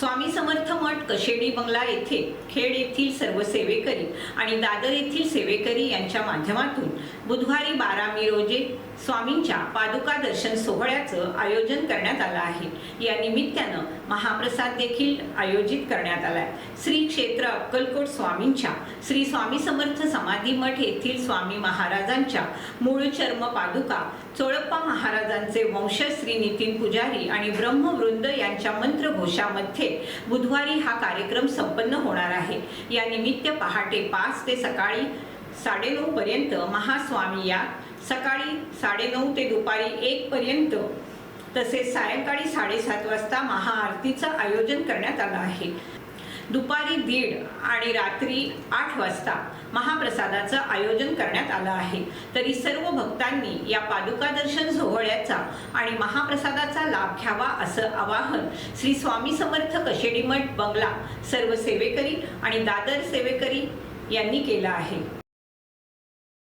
स्वामी समर्थ मठ कशेडी बंगला येथे खेड येथील सर्व सेवेकरी आणि दादर येथील सेवेकरी यांच्या माध्यमातून बुधवारी बारा मे रोजी स्वामींच्या पादुका दर्शन सोहळ्याचं आयोजन करण्यात आलं आहे. या निमित्तानं महाप्रसाद देखील आयोजित करण्यात आलाय. श्री क्षेत्र अक्कलकोट स्वामींच्या श्री स्वामी समर्थ समाधी मठ येथील स्वामी महाराजांच्या मूळ चर्म पादुका चोळप्पा महाराजांचे वंशज श्री नितीन पुजारी आणि ब्रह्मवृंद यांच्या मंत्रघोषामध्ये बुधवारी हा कार्यक्रम संपन्न होणार आहे. या निमित्त पहाटे पाच ते सकाळी साडेनऊ पर्यंत महास्वामी या सकाळी साडेनऊ ते दुपारी एक पर्यंत तसेच सायंकाळी साडेसात वाजता महाआरतीचं आयोजन करण्यात आलं आहे. दुपारी दीड आणि रात्री आठ वाजता महाप्रसादाचं आयोजन करण्यात आलं आहे. तरी सर्व भक्तांनी या पादुका दर्शन सोहळ्याचा आणि महाप्रसादाचा लाभ घ्यावा असं आवाहन श्री स्वामी समर्थ कशेडीमठ बंगला सर्व सेवेकरी आणि दादर सेवेकरी यांनी केलं आहे.